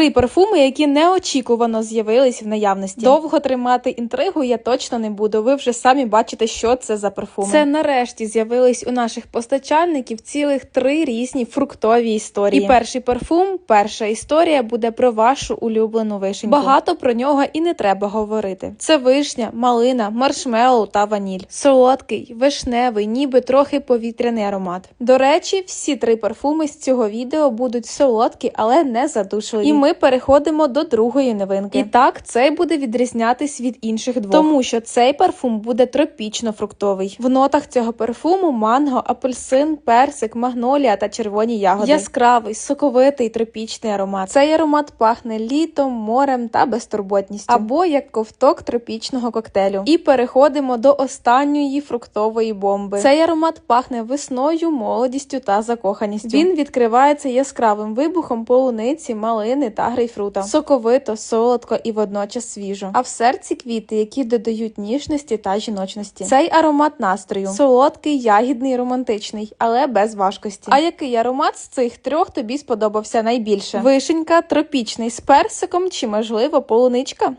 Три парфуми, які неочікувано з'явились в наявності. Довго тримати інтригу я точно не буду. Ви вже самі бачите, що це за парфуми. Це нарешті з'явились у наших постачальників цілих три різні фруктові історії. І перший парфум, перша історія буде про вашу улюблену вишеньку. Багато про нього і не треба говорити. Це вишня, малина, маршмеллоу та ваніль. Солодкий, вишневий, ніби трохи повітряний аромат. До речі, всі три парфуми з цього відео будуть солодкі, але не задушливі. І ми переходимо до другої новинки. І так, цей буде відрізнятись від інших двох, тому що цей парфум буде тропічно-фруктовий. В нотах цього парфуму манго, апельсин, персик, магнолія та червоні ягоди. Яскравий, соковитий тропічний аромат. Цей аромат пахне літом, морем та безтурботністю. Або як ковток тропічного коктейлю. І переходимо до останньої фруктової бомби. Цей аромат пахне весною, молодістю та закоханістю. Він відкривається яскравим вибухом полуниці, малини та грейпфрута. Соковито, солодко і водночас свіжо. А в серці квіти, які додають ніжності та жіночності. Цей аромат настрою солодкий, ягідний, романтичний, але без важкості. А який аромат з цих трьох тобі сподобався найбільше? Вишенька, тропічний з персиком чи можливо полуничка?